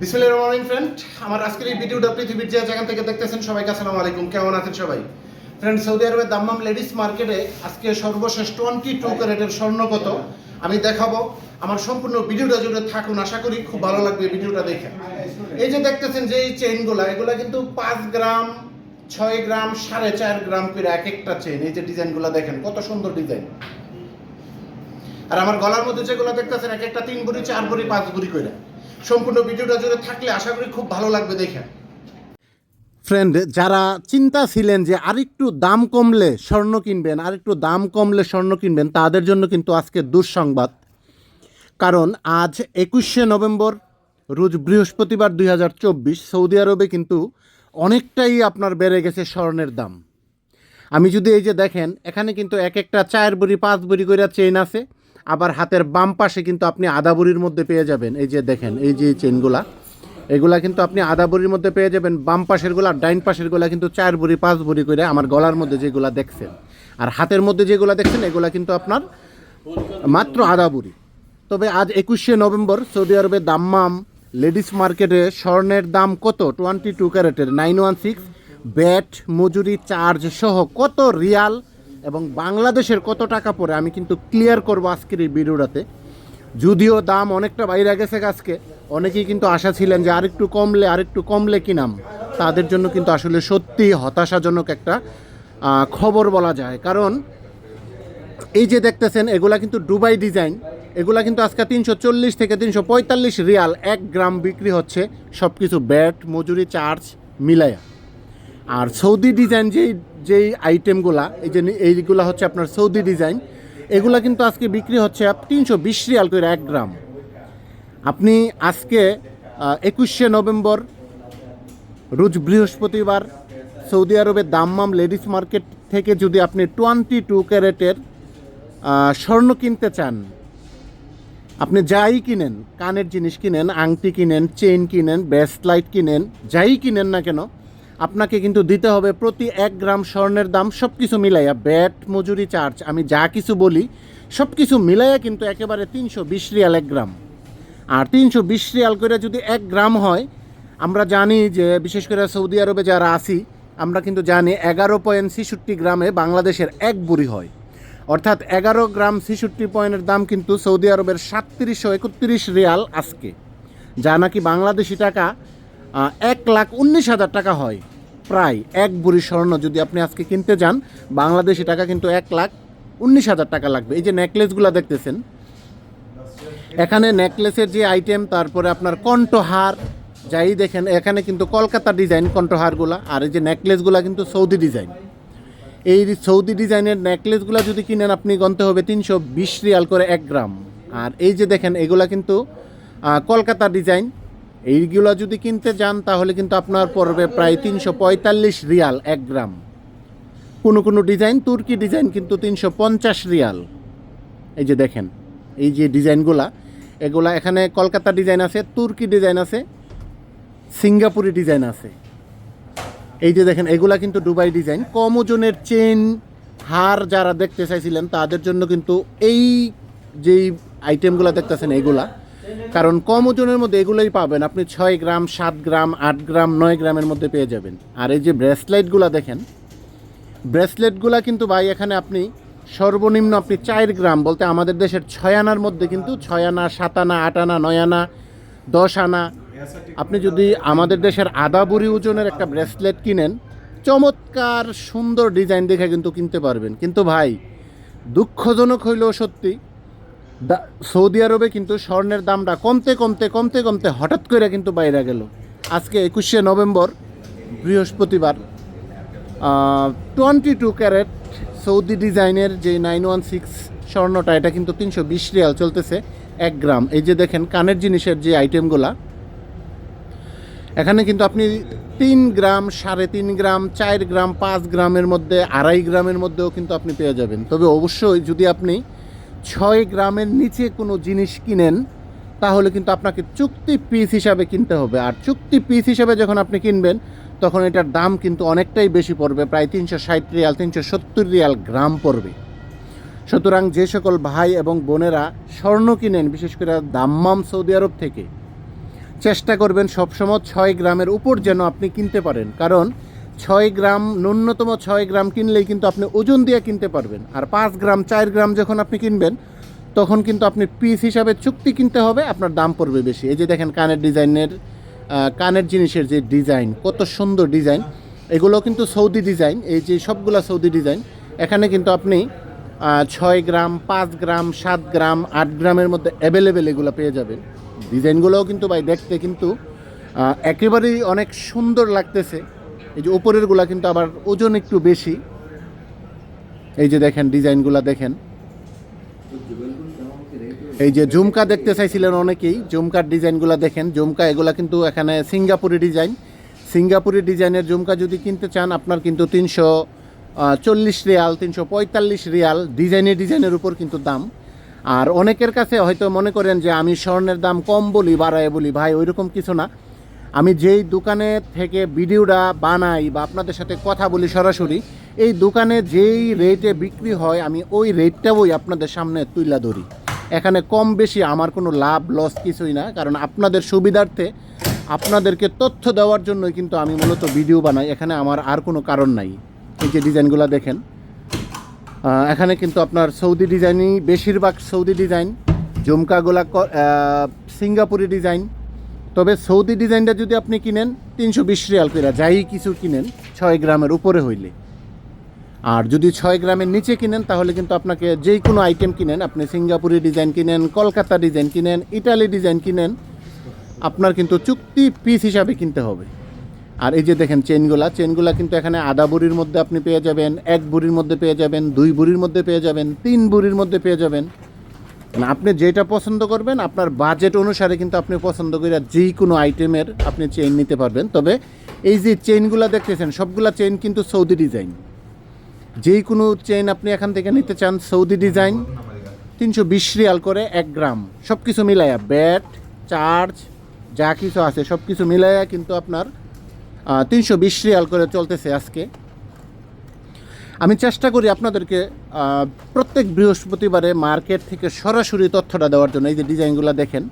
বিসমিল্লাহির রহমানির ফ্রেন্ড আমার আজকের এই ভিডিওটা পৃথিবীর যে যেখান থেকে দেখতেছেন সবাইকে আসসালামু আলাইকুম। কেমন আছেন সবাই? ফ্রেন্ড সৌদি আরবের দাম্মাম লেডিস মার্কেটে আজকে সর্বশেষ টোয়েন্টি টু ক্যারেটের স্বর্ণ কত? আমি দেখাবো। আমার সম্পূর্ণ ভিডিওটা জুড়ে থাকুন, আশা করি খুব ভালো লাগবে ভিডিওটা দেখে। এই যে দেখতেছেন যে এই চেইনগুলা এগুলা কিন্তু পাঁচ গ্রাম, ছয় গ্রাম, সাড়ে চার গ্রাম করে এক একটা চেইন এই যে ডিজাইনগুলো দেখেন, কত সুন্দর ডিজাইন আর আমার গলার মধ্যে যেগুলো দেখতেছেন, এক একটা তিন বুড়ি চার বুড়ি পাঁচ বুড়ি করে। সম্পূর্ণ ভিডিওটা জুড়ে থাকলে আশা করি খুব ভালো লাগবে দেখে। ফ্রেন্ড যারা চিন্তা ছিলেন যে আরেকটু দাম কমলে স্বর্ণ কিনবেন, আরেকটু দাম কমলে স্বর্ণ কিনবেন, তাদের জন্য কিন্তু আজকে দুঃসংবাদ। কারণ আজ একুশে নভেম্বর, রোজ বৃহস্পতিবার দুই হাজার চব্বিশ, সৌদি আরবে কিন্তু অনেকটাই আপনার বেড়ে গেছে স্বর্ণের দাম। আমি যদি এই যে দেখেন, এখানে কিন্তু এক একটা চার বুড়ি, পাঁচ বুড়ি করে চেইন আছে। আবার হাতের বাম পাশে কিন্তু আপনি আধা বুড়ির মধ্যে পেয়ে যাবেন। এই যে দেখেন, এই যে চেনগুলা, এগুলা কিন্তু আপনি আধা বুড়ির মধ্যে পেয়ে যাবেন। বাম পাশেরগুলা আর ডাইন পাশের পাশেরগুলা কিন্তু চার বুড়ি, পাঁচ বুড়ি করে আমার গলার মধ্যে যেগুলা দেখছেন। আর হাতের মধ্যে যেগুলা দেখছেন, এগুলা কিন্তু আপনার মাত্র আধা বুড়ি। তবে আজ একুশে নভেম্বর, সৌদি আরবে দাম্মাম লেডিস মার্কেটে স্বর্ণের দাম কত? টোয়েন্টি টু ক্যারেটের, নাইন ওয়ান সিক্স, ব্যাট, মজুরি, চার্জ সহ কত রিয়াল? এবং বাংলাদেশের কত টাকা পড়ে আমি কিন্তু ক্লিয়ার করব আজকের এই ভিডিওটাতে। যদিও দাম অনেকটা বাইরে গেছে আজকে, অনেকেই কিন্তু আশা ছিলেন যে আরেকটু কমলে আরেকটু কমলে কিনাম তাদের জন্য কিন্তু আসলে সত্যি হতাশাজনক একটা খবর বলা যায়। কারণ এই যে দেখতেছেন, এগুলা কিন্তু ডুবাই ডিজাইন এগুলা কিন্তু আজকে তিনশো চল্লিশ থেকে তিনশো পঁয়তাল্লিশ রিয়াল এক গ্রাম বিক্রি হচ্ছে সব কিছু ব্যাট, মজুরি, চার্জ মিলায়া। আর সৌদি ডিজাইন যেই যেই আইটেমগুলা এই যে এইগুলা হচ্ছে আপনার সৌদি ডিজাইন এগুলা কিন্তু আজকে বিক্রি হচ্ছে তিনশো বিশ রিয়াল করে এক গ্রাম। আপনি আজকে একুশে নভেম্বর, রোজ বৃহস্পতিবার, সৌদি আরবের দাম্মাম লেডিস মার্কেট থেকে যদি আপনি টোয়েন্টি টু ক্যারেটের স্বর্ণ কিনতে চান, আপনি যাই কিনেন, কানের জিনিস কিনেন, আংটি কিনেন, চেইন কিনেন ব্রেসলাইট কিনেন, যাই কিনেন না কেন আপনাকে কিন্তু দিতে হবে প্রতি এক গ্রাম স্বর্ণের দাম সব কিছু মিলাইয়া, ব্যাট, মজুরি, চার্জ, আমি যা কিছু বলি সব কিছু মিলাইয়া কিন্তু একেবারে তিনশো বিশ রিয়াল এক গ্রাম। আর তিনশো বিশ রিয়াল করে যদি এক গ্রাম হয়, আমরা জানি যে বিশেষ করে সৌদি আরবে যারা আসি আমরা কিন্তু জানি এগারো পয়েন্ট ছেষট্টি গ্রামে বাংলাদেশের এক বুড়ি হয়। অর্থাৎ এগারো গ্রাম ছেষট্টি পয়েন্টের দাম কিন্তু সৌদি আরবের সাতত্রিশশো একত্রিশ রিয়াল আজকে। যা নাকি বাংলাদেশি টাকা এক লাখ উনিশ হাজার টাকা হয়। প্রায় এক বুড়ি স্বর্ণ যদি আপনি আজকে কিনতে যান, বাংলাদেশি টাকা কিন্তু এক লাখ উনিশ হাজার টাকা লাগবে। এই যে নেকলেসগুলো দেখতেছেন, এখানে নেকলেসের যে আইটেম তারপরে আপনার কণ্ঠহার, যাই দেখেন, এখানে কিন্তু কলকাতা ডিজাইন কণ্ঠহারগুলা, আর এই যে নেকলেসগুলা কিন্তু সৌদি ডিজাইন। এই সৌদি ডিজাইনের নেকলেসগুলো যদি কিনেন, আপনি গনতে হবে তিনশো বিশ রিয়াল করে এক গ্রাম। আর এই যে দেখেন, এগুলা কিন্তু কলকাতা ডিজাইন এইগুলো যদি কিনতে যান, তাহলে কিন্তু আপনার পড়বে প্রায় তিনশো পঁয়তাল্লিশ রিয়াল এক গ্রাম। কোনো কোনো ডিজাইন, তুর্কি ডিজাইন কিন্তু তিনশো পঞ্চাশ রিয়াল। এই যে দেখেন, এই যে ডিজাইনগুলা, এগুলা এখানে কলকাতা ডিজাইন আছে, তুর্কি ডিজাইন আছে, সিঙ্গাপুরি ডিজাইন আছে। এই যে দেখেন, এগুলা কিন্তু দুবাই ডিজাইন। কম ওজনের চেন হার যারা দেখতে চাইছিলেন, তাদের জন্য কিন্তু এই যেই আইটেমগুলো দেখতেছেন, এগুলা কারণ কম ওজনের মধ্যে এগুলোই পাবেন। আপনি ছয় গ্রাম, সাত গ্রাম, আট গ্রাম, নয় গ্রামের মধ্যে পেয়ে যাবেন। আর এই যে ব্রেসলাইটগুলো দেখেন, ব্রেসলেটগুলা কিন্তু ভাই এখানে আপনি সর্বনিম্ন আপনি চার গ্রাম বলতে আমাদের দেশের ছয় আনার মধ্যে কিন্তু ছয় আনা, সাত আনা, আট আনা, নয় আনা, দশ আনা। আপনি যদি আমাদের দেশের আদা বুড়ি ওজনের একটা ব্রেসলেট কিনেন, চমৎকার সুন্দর ডিজাইন দেখে কিন্তু কিনতে পারবেন। কিন্তু ভাই, দুঃখজনক হইলেও সত্যি সৌদি আরবে কিন্তু স্বর্ণের দামটা কমতে কমতে কমতে কমতে হঠাৎ করে কিন্তু বাইরে গেল। আজকে একুশে নভেম্বর, বৃহস্পতিবার টোয়েন্টি টু ক্যারেট সৌদি ডিজাইনের যে নাইন ওয়ান সিক্স স্বর্ণটা, এটা কিন্তু তিনশো বিশ রিয়াল চলতেছে এক গ্রাম। এই যে দেখেন, কানের জিনিসের যে আইটেমগুলা এখানে কিন্তু আপনি তিন গ্রাম, সাড়ে তিন গ্রাম, চার গ্রাম, পাঁচ গ্রামের মধ্যে, আড়াই গ্রামের মধ্যেও কিন্তু আপনি পেয়ে যাবেন। তবে অবশ্যই যদি আপনি ছয় গ্রামের নিচে কোনো জিনিস কিনেন, তাহলে কিন্তু আপনাকে চুক্তি পিস হিসাবে কিনতে হবে। আর চুক্তি পিস হিসাবে যখন আপনি কিনবেন, তখন এটার দাম কিন্তু অনেকটাই বেশি পড়বে, প্রায় তিনশো ষাট রিয়াল, তিনশো সত্তর রিয়াল গ্রাম পড়বে। সুতরাং যে সকল ভাই এবং বোনেরা স্বর্ণ কিনেন, বিশেষ করে দাম্মাম সৌদি আরব থেকে, চেষ্টা করবেন সবসময় ছয় গ্রামের উপর যেন আপনি কিনতে পারেন। কারণ ছয় গ্রাম, ন্যূনতম ছয় গ্রাম কিনলেই কিন্তু আপনি ওজন দিয়ে কিনতে পারবেন। আর পাঁচ গ্রাম, চার গ্রাম যখন আপনি কিনবেন, তখন কিন্তু আপনি পিস হিসাবে চুক্তি কিনতে হবে, আপনার দাম পড়বে বেশি। এই যে দেখেন কানের ডিজাইনের কানের জিনিসের যে ডিজাইন, কত সুন্দর ডিজাইন। এগুলো কিন্তু সৌদি ডিজাইন, এই যে সবগুলা সৌদি ডিজাইন। এখানে কিন্তু আপনি ছয় গ্রাম, পাঁচ গ্রাম, সাত গ্রাম, আট গ্রামের মধ্যে অ্যাভেলেবেল এগুলো পেয়ে যাবেন। ডিজাইনগুলোও কিন্তু ভাই দেখতে কিন্তু একেবারেই অনেক সুন্দর লাগতেছে। এই যে উপরেরগুলা কিন্তু আবার ওজন একটু বেশি। এই যে দেখেন, ডিজাইনগুলো দেখেন। এই যে ঝুমকা দেখতে চাইছিলেন অনেকেই, ঝুমকার ডিজাইনগুলো দেখেন। ঝুমকা এগুলা কিন্তু এখানে সিঙ্গাপুরি ডিজাইন। সিঙ্গাপুরি ডিজাইনের ঝুমকা যদি কিনতে চান, আপনার কিন্তু তিনশো চল্লিশ রিয়াল, তিনশো পঁয়তাল্লিশ রিয়াল ডিজাইনের ডিজাইনের উপর কিন্তু দাম। আর অনেকের কাছে হয়তো মনে করেন যে আমি স্বর্ণের দাম কম বলি, বাড়ায় বলি, ভাই, ওইরকম কিছু না। আমি যেই দোকানে থেকে ভিডিওটা বানাই বা আপনাদের সাথে কথা বলি সরাসরি, এই দোকানে যেই রেটে বিক্রি হয়, আমি ওই রেটটাই আপনাদের সামনে তুইলা ধরি। এখানে কম বেশি আমার কোনো লাভ লস কিছুই না, কারণ আপনাদের সুবিধার্থে আপনাদেরকে তথ্য দেওয়ার জন্যই কিন্তু আমি মূলত ভিডিও বানাই। এখানে আমার আর কোনো কারণ নাই। এই যে ডিজাইনগুলো দেখেন এখানে কিন্তু আপনার সৌদি ডিজাইনই, বেশিরভাগ সৌদি ডিজাইন ঝুমকাগুলা সিঙ্গাপুরি ডিজাইন তবে সৌদি ডিজাইনটা যদি আপনি কিনেন, তিনশো বিশ রিয়াল করে যাই কিছু কিনেন, ছয় গ্রামের উপরে হইলে। আর যদি ছয় গ্রামের নিচে কিনেন, তাহলে কিন্তু আপনাকে যেই কোনো আইটেম কিনেন, আপনি সিঙ্গাপুরি ডিজাইন কিনেন, কলকাতা ডিজাইন কিনেন, ইটালি ডিজাইন কিনেন, আপনার কিন্তু চুক্তি পিস হিসাবে কিনতে হবে। আর এই যে দেখেন চেনগুলা চেনগুলা কিন্তু এখানে আধা বুড়ির মধ্যে আপনি পেয়ে যাবেন, এক বুড়ির মধ্যে পেয়ে যাবেন, দুই বুড়ির মধ্যে পেয়ে যাবেন, তিন বুড়ির মধ্যে পেয়ে যাবেন। মানে আপনি যেটা পছন্দ করবেন, আপনার বাজেট অনুসারে কিন্তু আপনি পছন্দ করে যে কোনো আইটেমের আপনি চেইন নিতে পারবেন। তবে এই যে চেইনগুলো দেখতেছেন, সবগুলা চেইন কিন্তু সৌদি ডিজাইন যেই কোনো চেইন আপনি এখান থেকে নিতে চান, সৌদি ডিজাইন তিনশো বিশ রিয়াল করে এক গ্রাম। সব কিছু মিলাইয়া ব্যাট চার্জ যা কিছু আছে সব কিছু মিলাইয়া কিন্তু আপনার তিনশো বিশ রিয়াল করে চলতেছে আজকে। আমি চেষ্টা করি আপনাদেরকে প্রত্যেক বৃহস্পতিবারে মার্কেট থেকে সরাসরি তথ্যটা দেওয়ার জন্য, এই যে ডিজাইনগুলো দেখেন।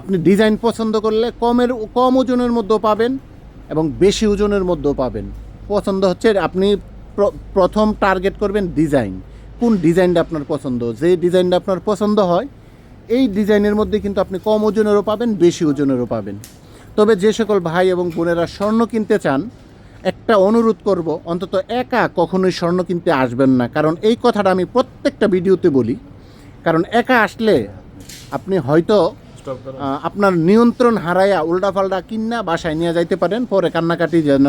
আপনি ডিজাইন পছন্দ করলে কমের, কম ওজনের মধ্যেও পাবেন এবং বেশি ওজনের মধ্যেও পাবেন। পছন্দ হচ্ছে আপনি প্রথম টার্গেট করবেন ডিজাইন। কোন ডিজাইনটা আপনার পছন্দ? যে ডিজাইনটা আপনার পছন্দ হয়, এই ডিজাইনের মধ্যে কিন্তু আপনি কম ওজনেরও পাবেন, বেশি ওজনেরও পাবেন। তবে যে সকল ভাই এবং বোনেরা স্বর্ণ কিনতে চান একটা অনুরোধ করব অন্তত একা কখনোই স্বর্ণ কিনতে আসবেন না। কারণ এই কথাটা আমি প্রত্যেকটা ভিডিওতে বলি। কারণ একা আসলে আপনি হয়তো আপনার নিয়ন্ত্রণ হারাইয়া উল্টাপাল্টা কিন্না বাসায় নিয়ে যাইতে পারেন পরে কান্নাকাটি যেন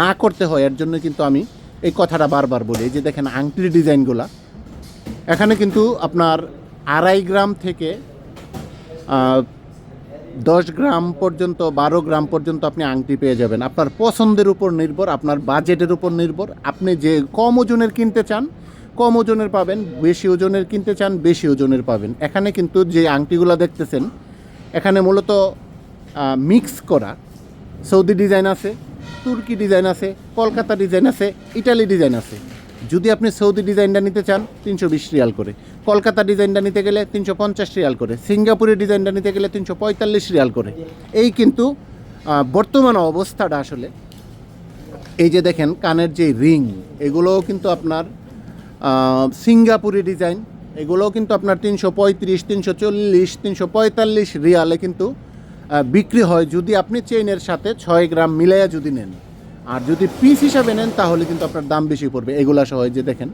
না করতে হয় এর জন্য কিন্তু আমি এই কথাটা বারবার বলি। এই যে দেখেন আংটির ডিজাইনগুলা। এখানে কিন্তু আপনার আড়াই গ্রাম থেকে দশ গ্রাম পর্যন্ত, বারো গ্রাম পর্যন্ত আপনি আংটি পেয়ে যাবেন। আপনার পছন্দের উপর নির্ভর, আপনার বাজেটের উপর নির্ভর। আপনি যে কম ওজনের কিনতে চান, কম ওজনের পাবেন, বেশি ওজনের কিনতে চান, বেশি ওজনের পাবেন। এখানে কিন্তু যে আংটিগুলো দেখতেছেন, এখানে মূলত মিক্স করা। সৌদি ডিজাইন আছে, তুর্কি ডিজাইন আছে, কলকাতা ডিজাইন আছে, ইটালি ডিজাইন আছে। যদি আপনি সৌদি ডিজাইনটা নিতে চান, তিনশো বিশ রিয়াল করে। কলকাতা ডিজাইনটা নিতে গেলে তিনশো পঞ্চাশ রিয়াল করে। সিঙ্গাপুরের ডিজাইনটা নিতে গেলে তিনশো পঁয়তাল্লিশ রিয়াল করে। এই কিন্তু বর্তমান অবস্থাটা আসলে, এই যে দেখেন কানের যে রিং, এগুলোও কিন্তু আপনার সিঙ্গাপুরি ডিজাইন। এগুলোও কিন্তু আপনার তিনশো পঁয়ত্রিশ, তিনশো চল্লিশ, তিনশো পঁয়তাল্লিশ রিয়ালে কিন্তু বিক্রি হয় যদি আপনি চেইনের সাথে ছয় গ্রাম মিলাইয়া যদি নেন। আর যদি পিস হিসাবে নেন, তাহলে কিন্তু আপনার দাম বেশি পড়বে। এগুলা সহ যে দেখেন,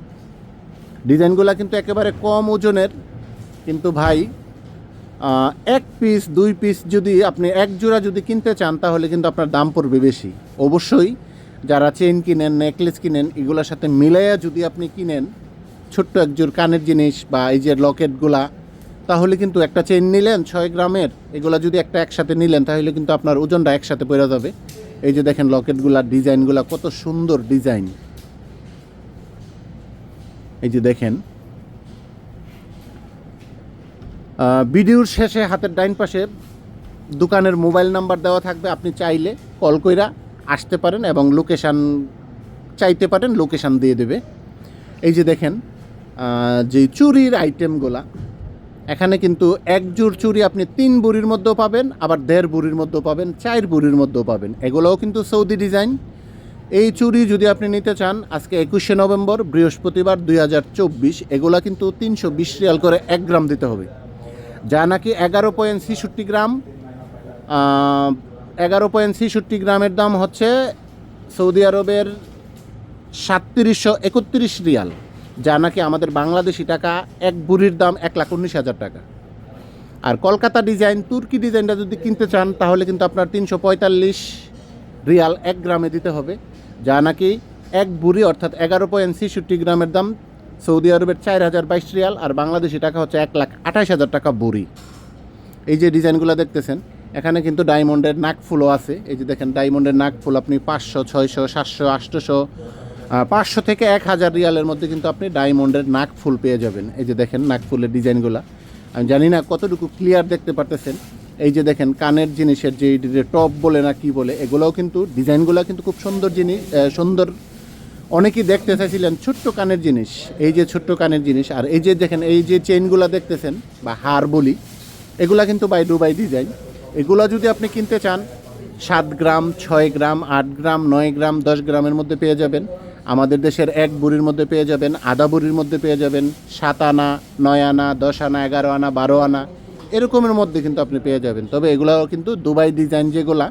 ডিজাইনগুলো কিন্তু একেবারে কম ওজনের। কিন্তু ভাই এক পিস দুই পিস যদি আপনি এক জোড়া যদি কিনতে চান, তাহলে কিন্তু আপনার দাম পড়বে বেশি। অবশ্যই যারা চেইন কিনেন নেকলেস কিনেন, এগুলোর সাথে মিলাইয়া যদি আপনি কিনেন, ছোট্ট এক জোড় কানের জিনিস বা এই যে লকেটগুলা তাহলে কিন্তু একটা চেইন নিলেন, ছয় গ্রামের, এগুলা যদি একটা একসাথে নিলেন, তাহলে কিন্তু আপনার ওজনটা একসাথে পড়ে যাবে। এই যে দেখেন লকেটগুলার ডিজাইনগুলা কত সুন্দর ডিজাইন। এই যে দেখেন। ভিডিওর শেষে হাতের ডাইন পাশে দোকানের মোবাইল নাম্বার দেওয়া থাকবে, আপনি চাইলে কল কইরা আসতে পারেন এবং লোকেশান চাইতে পারেন, লোকেশান দিয়ে দেবে। এই যে দেখেন যে চুরির আইটেমগুলা এখানে কিন্তু এক জোড় চুড়ি আপনি তিন বুড়ির মধ্যেও পাবেন, আবার দেড় বুড়ির মধ্যেও পাবেন, চার বুড়ির মধ্যেও পাবেন। এগুলোও কিন্তু সৌদি ডিজাইন। এই চুড়ি যদি আপনি নিতে চান, আজকে একুশে নভেম্বর, বৃহস্পতিবার দুই হাজার চব্বিশ, এগুলা কিন্তু তিনশো বিশ রিয়াল করে এক গ্রাম দিতে হবে। যা নাকি এগারো পয়েন্ট ছেষট্টি গ্রাম এগারো পয়েন্ট ছেষট্টি গ্রামের দাম হচ্ছে সৌদি আরবের সাতত্রিশশো একত্রিশ রিয়াল। যা নাকি আমাদের বাংলাদেশি টাকা এক বুড়ির দাম এক লাখ উনিশ হাজার টাকা। আর কলকাতা ডিজাইন, তুর্কি ডিজাইনটা যদি কিনতে চান, তাহলে কিন্তু আপনার তিনশো পঁয়তাল্লিশ রিয়াল এক গ্রামে দিতে হবে। যা নাকি এক বুড়ি, অর্থাৎ এগারো পয়েন্ট ছেষট্টি গ্রামের দাম। সৌদি আরবের চার হাজার বাইশ রিয়াল, আর বাংলাদেশি টাকা হচ্ছে এক লাখ আঠাশ হাজার টাকা বুড়ি। এই যে ডিজাইনগুলো দেখতেছেন, এখানে কিন্তু ডায়মন্ডের নাকফুলও আছে। এই যে দেখেন, ডায়মন্ডের নাকফুল আপনি পাঁচশো, ছয়শো, সাতশো, আটশোশো পাঁচশো থেকে এক হাজার রিয়ালের মধ্যে কিন্তু আপনি ডায়মন্ডের নাকফুল পেয়ে যাবেন। এই যে দেখেন নাকফুলের ডিজাইনগুলো। আমি জানি না কতটুকু ক্লিয়ার দেখতে পারতেছেন। এই যে দেখেন, কানের জিনিসের যে টপ বলে না কি বলে, এগুলোও কিন্তু ডিজাইনগুলো কিন্তু খুব সুন্দর জিনিস সুন্দর। অনেকেই দেখতে চাইছিলেন ছোট্ট কানের জিনিস, এই যে ছোট্ট কানের জিনিস। আর এই যে দেখেন, এই যে চেইনগুলো দেখতেছেন, বা হার বলি, এগুলা কিন্তু বাই দুবাই ডিজাইন এগুলো যদি আপনি কিনতে চান, সাত গ্রাম, ছয় গ্রাম, আট গ্রাম, নয় গ্রাম, দশ গ্রামের মধ্যে পেয়ে যাবেন। আমাদের দেশের এক বুড়ির মধ্যে পেয়ে যাবেন, আধা বুড়ির মধ্যে পেয়ে যাবেন সাত আনা, নয় আনা, দশ আনা, এগারো আনা, বারো আনা, এরকমের মধ্যে কিন্তু আপনি পেয়ে যাবেন। তবে এগুলো কিন্তু দুবাই ডিজাইন যেগুলা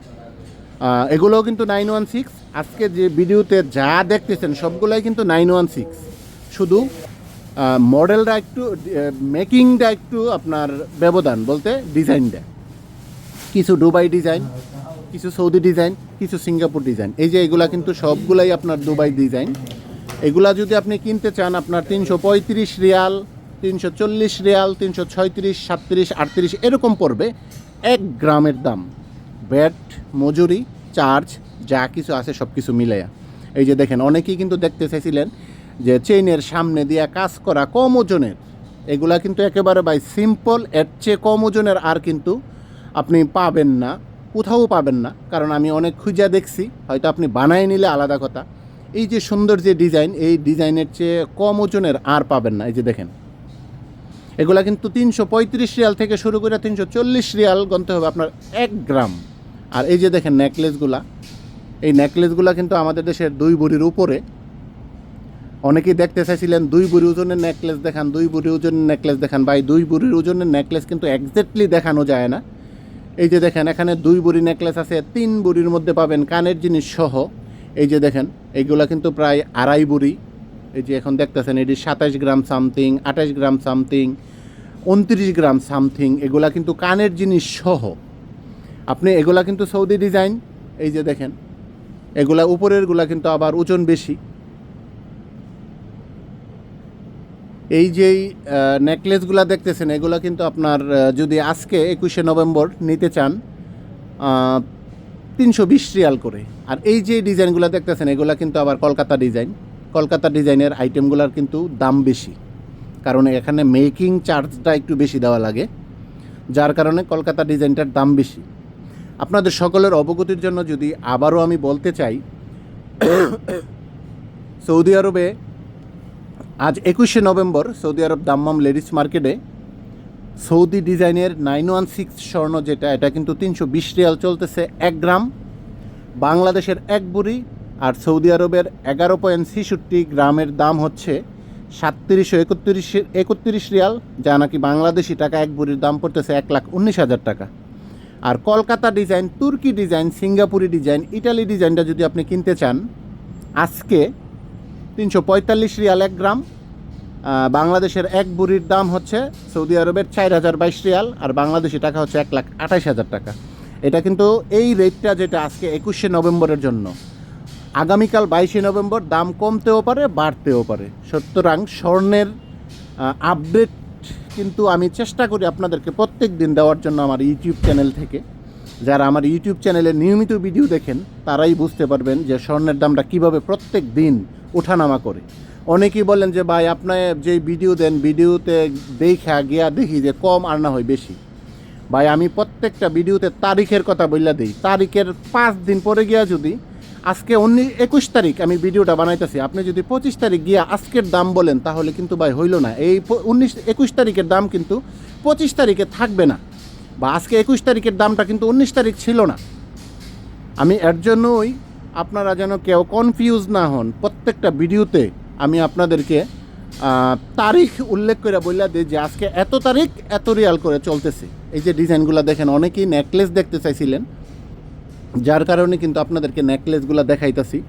এগুলোও কিন্তু নাইন ওয়ান সিক্স। আজকে যে ভিডিওতে যা দেখতেছেন, সবগুলাই কিন্তু নাইন ওয়ান সিক্স। শুধু মডেলটা একটু মেকিংটা একটু আপনার ব্যবধান বলতে ডিজাইনটা। কিছু দুবাই ডিজাইন কিছু সৌদি ডিজাইন, কিছু সিঙ্গাপুর ডিজাইন। এই যে এগুলা কিন্তু সবগুলাই আপনার দুবাই ডিজাইন। এগুলা যদি আপনি কিনতে চান আপনার তিনশো পঁয়ত্রিশ রিয়াল, তিনশো চল্লিশ রিয়াল, তিনশো ছয়ত্রিশ, সাতত্রিশ, আটত্রিশ, এরকম পড়বে। এক গ্রামের দাম। ব্যাট, মজুরি, চার্জ, যা কিছু আছে সব কিছু মিলাইয়া। এই যে দেখেন, অনেকেই কিন্তু দেখতে চাইছিলেন যে চেইনের সামনে দিয়া কাজ করা কম ওজনের। এগুলা কিন্তু একেবারে বাই সিম্পল এর চেয়ে কম ওজনের আর কিন্তু আপনি পাবেন না। কোথাও পাবেন না, কারণ আমি অনেক খুঁজা দেখছি, হয়তো আপনি বানায় নিলে আলাদা কথা। এই যে সুন্দর যে ডিজাইন, এই ডিজাইনের চেয়ে কম ওজনের আর পাবেন না, এই যে দেখেন। এগুলা কিন্তু তিনশো পঁয়ত্রিশ রিয়াল থেকে শুরু করে তিনশো চল্লিশ রিয়াল গন্তে হবে আপনার এক গ্রাম। আর এই যে দেখেন নেকলেসগুলা, এই নেকলেসগুলা কিন্তু আমাদের দেশের দুই বুড়ির উপরে। অনেকেই দেখতে চাইছিলেন দুই বুড়ি ওজনের নেকলেস দেখান, দুই বুড়ি ওজনের নেকলেস দেখান। ভাই, দুই বুড়ির ওজনের নেকলেস কিন্তু একজ্যাক্টলি দেখানো যায় না। এই যে দেখেন, এখানে দুই বুড়ি নেকলেস আছে, তিন বুড়ির মধ্যে পাবেন কানের জিনিস সহ। এই যে দেখেন এইগুলা কিন্তু প্রায় আড়াই বুড়ি। এই যে এখন দেখতেছেন, এটি সাতাশ গ্রাম সামথিং, আঠাশ গ্রাম সামথিং, উনত্রিশ গ্রাম সামথিং, এগুলা কিন্তু কানের জিনিস সহ। আপনি এগুলা কিন্তু সৌদি ডিজাইন, এই যে দেখেন, এগুলা উপরেরগুলা কিন্তু আবার ওজন বেশি। এই যেই নেকলেসগুলো দেখতেছেন, এগুলো কিন্তু আপনার যদি আজকে একুশে নভেম্বর নিতে চান তিনশো বিশ রিয়াল করে। আর এই যে ডিজাইনগুলো দেখতেছেন, এগুলো কিন্তু আবার কলকাতা ডিজাইন। কলকাতা ডিজাইনের আইটেমগুলোর কিন্তু দাম বেশি। কারণ এখানে মেকিং চার্জটা একটু বেশি দেওয়া লাগে, যার কারণে কলকাতা ডিজাইনটার দাম বেশি। আপনাদের সকলের অবগতির জন্য যদি আবারও আমি বলতে চাই, সৌদি আরবে আজ একুশে November Saudi Arab Dammam ladies মার্কেটে সৌদি ডিজাইনের নাইন ওয়ান সিক্স স্বর্ণ যেটা, এটা কিন্তু তিনশো বিশ রিয়াল চলতেছে এক গ্রাম। বাংলাদেশের এক বুড়ি আর সৌদি আরবের এগারো পয়েন্ট ছেষট্টি গ্রামের দাম হচ্ছে সাতত্রিশশো একত্রিশ একত্রিশ রিয়াল, যা নাকি বাংলাদেশি টাকা এক বুড়ির দাম পড়তেছে এক লাখ উনিশ হাজার টাকা। আর কলকাতা ডিজাইন, তুর্কি ডিজাইন, সিঙ্গাপুরি ডিজাইন, ইটালি ডিজাইনটা যদি আপনি কিনতে চান, আজকে তিনশো পঁয়তাল্লিশ রিয়াল এক গ্রাম। বাংলাদেশের এক বুড়ির দাম হচ্ছে সৌদি আরবের চার হাজার বাইশ রিয়াল, আর বাংলাদেশি টাকা হচ্ছে এক লাখ আঠাশ হাজার টাকা। এটা কিন্তু এই রেটটা যেটা আজকে একুশে নভেম্বরের জন্য। আগামীকাল বাইশে নভেম্বর, দাম কমতেও পারে, বাড়তেও পারে। সুতরাং স্বর্ণের আপডেট কিন্তু আমি চেষ্টা করি আপনাদেরকে প্রত্যেক দিন দেওয়ার জন্য আমার ইউটিউব চ্যানেল থেকে। যারা আমার ইউটিউব চ্যানেলে নিয়মিত ভিডিও দেখেন, তারাই বুঝতে পারবেন যে স্বর্ণের দামটা কীভাবে প্রত্যেক দিন ওঠানামা করে। অনেকেই বলেন যে, ভাই, আপনি যে ভিডিও দেন, ভিডিওতে দেখা গিয়া দেখি যে কম আর না হয় বেশি। ভাই, আমি প্রত্যেকটা ভিডিওতে তারিখের কথা বললা দিই। তারিখের পাঁচ দিন পরে গিয়া যদি আজকে উনি একুশ তারিখ আমি ভিডিওটা বানাইতেছি, আপনি যদি পঁচিশ তারিখ গিয়া আজকের দাম বলেন, তাহলে কিন্তু ভাই হইল না। এই উনিশ, একুশ তারিখের দাম কিন্তু পঁচিশ তারিখে থাকবে না। বা আজকে একুশ তারিখের দামটা কিন্তু উনিশ তারিখ ছিল না। আমি এর জন্যই আপনারা যেন কেউ কনফিউজ না হন, প্রত্যেকটা ভিডিওতে আমি আপনাদেরকে তারিখ উল্লেখ করে বললা দিই যে আজকে এত তারিখ এত রিয়াল করে চলতেছে। এই যে ডিজাইনগুলো দেখেন, অনেকেই নেকলেস দেখতে চাইছিলেন, যার কারণে কিন্তু আপনাদেরকে নেকলেসগুলো দেখাইতেছি।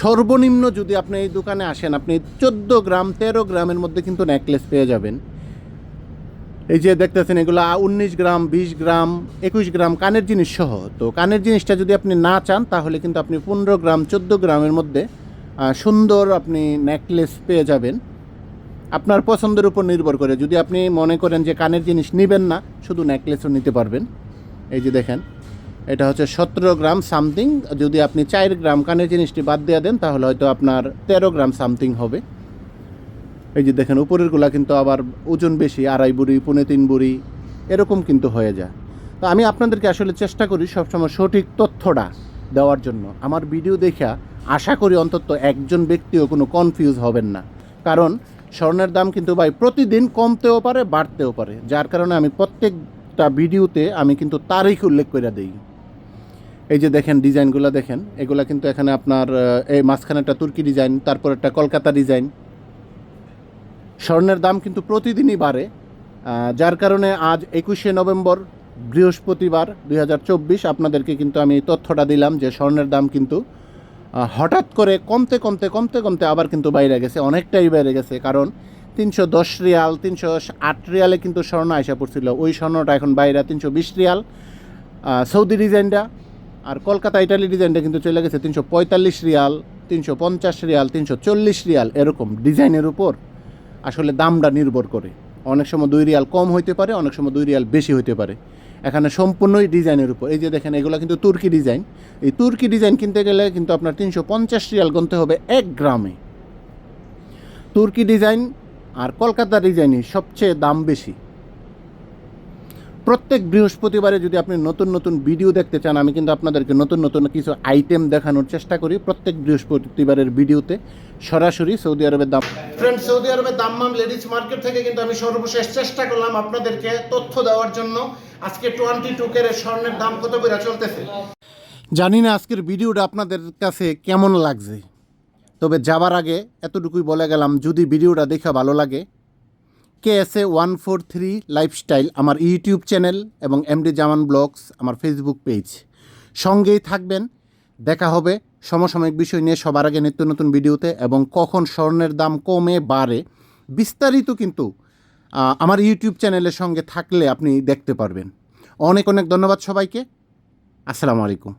সর্বনিম্ন যদি আপনি এই দোকানে আসেন, আপনি চোদ্দ গ্রাম, তেরো গ্রামের মধ্যে কিন্তু নেকলেস পেয়ে যাবেন। এই যে দেখতেছেন এগুলো উনিশ গ্রাম, বিশ গ্রাম, একুশ গ্রাম কানের জিনিস সহ। তো কানের জিনিসটা যদি আপনি না চান, তাহলে কিন্তু আপনি পনেরো গ্রাম, চোদ্দ গ্রামের মধ্যে সুন্দর আপনি নেকলেস পেয়ে যাবেন। আপনার পছন্দের উপর নির্ভর করে। যদি আপনি মনে করেন যে কানের জিনিস নেবেন না, শুধু নেকলেসও নিতে পারবেন। এই যে দেখেন, এটা হচ্ছে সতেরো গ্রাম সামথিং। যদি আপনি চার গ্রাম কানের জিনিসটি বাদ দিয়ে দেন, তাহলে হয়তো আপনার তেরো গ্রাম সামথিং হবে। এই যে দেখেন, উপরেরগুলা কিন্তু আবার ওজন বেশি, আড়াই বুড়ি, পুনে তিন বুড়ি, এরকম কিন্তু হয়ে যায়। তো আমি আপনাদেরকে আসলে চেষ্টা করি সবসময় সঠিক তথ্যটা দেওয়ার জন্য। আমার ভিডিও দেখা আশা করি অন্তত একজন ব্যক্তিও কোনো কনফিউজ হবেন না। কারণ স্বর্ণের দাম কিন্তু ভাই প্রতিদিন কমতেও পারে, বাড়তেও পারে। যার কারণে আমি প্রত্যেকটা ভিডিওতে আমি কিন্তু তারিখ উল্লেখ করে দিই। এই যে দেখেন, ডিজাইনগুলো দেখেন, এগুলা কিন্তু এখানে আপনার এই মাঝখানে একটা তুর্কি ডিজাইন তারপর একটা কলকাতা ডিজাইন। স্বর্ণের দাম কিন্তু প্রতিদিনই বাড়ে যার কারণে আজ একুশে নভেম্বর, বৃহস্পতিবার দু হাজার চব্বিশ আপনাদেরকে কিন্তু আমি এই তথ্যটা দিলাম যে স্বর্ণের দাম কিন্তু হঠাৎ করে কমতে কমতে কমতে কমতে আবার কিন্তু বাইরে গেছে, অনেকটাই বেড়ে গেছে। কারণ তিনশো দশ রিয়াল, তিনশো আট রিয়ালে কিন্তু স্বর্ণ আইসা পড়ছিল। ওই স্বর্ণটা এখন বাইরে তিনশো বিশ রিয়াল সৌদি ডিজাইনটা আর কলকাতা ইটালি ডিজাইনটা কিন্তু চলে গেছে তিনশো পঁয়তাল্লিশ রিয়াল, তিনশো পঞ্চাশ রিয়াল, তিনশো চল্লিশ রিয়াল, এরকম ডিজাইনের উপর। আসলে দামটা নির্ভর করে। অনেক সময় দুই রিয়াল কম হইতে পারে, অনেক সময় দুই রিয়াল বেশি হইতে পারে। এখানে সম্পূর্ণই ডিজাইনের উপর। এই যে দেখেন, এগুলো কিন্তু তুর্কি ডিজাইন। এই তুর্কি ডিজাইন কিনতে গেলে কিন্তু আপনার তিনশো পঞ্চাশ রিয়াল গুনতে হবে এক গ্রামে। তুর্কি ডিজাইন আর কলকাতা ডিজাইনই সবচেয়ে দাম বেশি। প্রত্যেক বৃহস্পতিবারে যদি আপনি নতুন নতুন ভিডিও দেখতে চান, আমি কিন্তু আপনাদেরকে নতুন নতুন কিছু আইটেম দেখানোর চেষ্টা করি প্রত্যেক বৃহস্পতিবারের ভিডিওতে। সরাসরি সৌদি আরবের দাম ফ্রেন্ড সৌদি আরবের দাম্মাম লেডিস মার্কেট থেকে কিন্তু আমি সর্বশেষ চেষ্টা করলাম আপনাদেরকে তথ্য দেওয়ার জন্য। আজকে টোয়েন্টি টু কের স্বর্ণের দাম কত করে চলতেছে? জানি না আজকের ভিডিওটা আপনাদের কাছে কেমন লাগছে। তবে যাবার আগে এতটুকুই বলে গেলাম, যদি ভিডিওটা দেখে ভালো লাগে K S A one four three lifestyle আমার ইউটিউব চ্যানেল এবং এমডি জামান ব্লগস আমার ফেসবুক পেজ। সঙ্গেই থাকবেন। দেখা হবে সমসাময়িক বিষয় নিয়ে সবার আগে নিত্য নতুন ভিডিওতে এবং কখন স্বর্ণের দাম কমে বাড়ে বিস্তারিত কিন্তু আমার ইউটিউব চ্যানেলের সঙ্গে থাকলে আপনি দেখতে পারবেন। অনেক অনেক ধন্যবাদ সবাইকে। আসসালামু আলাইকুম।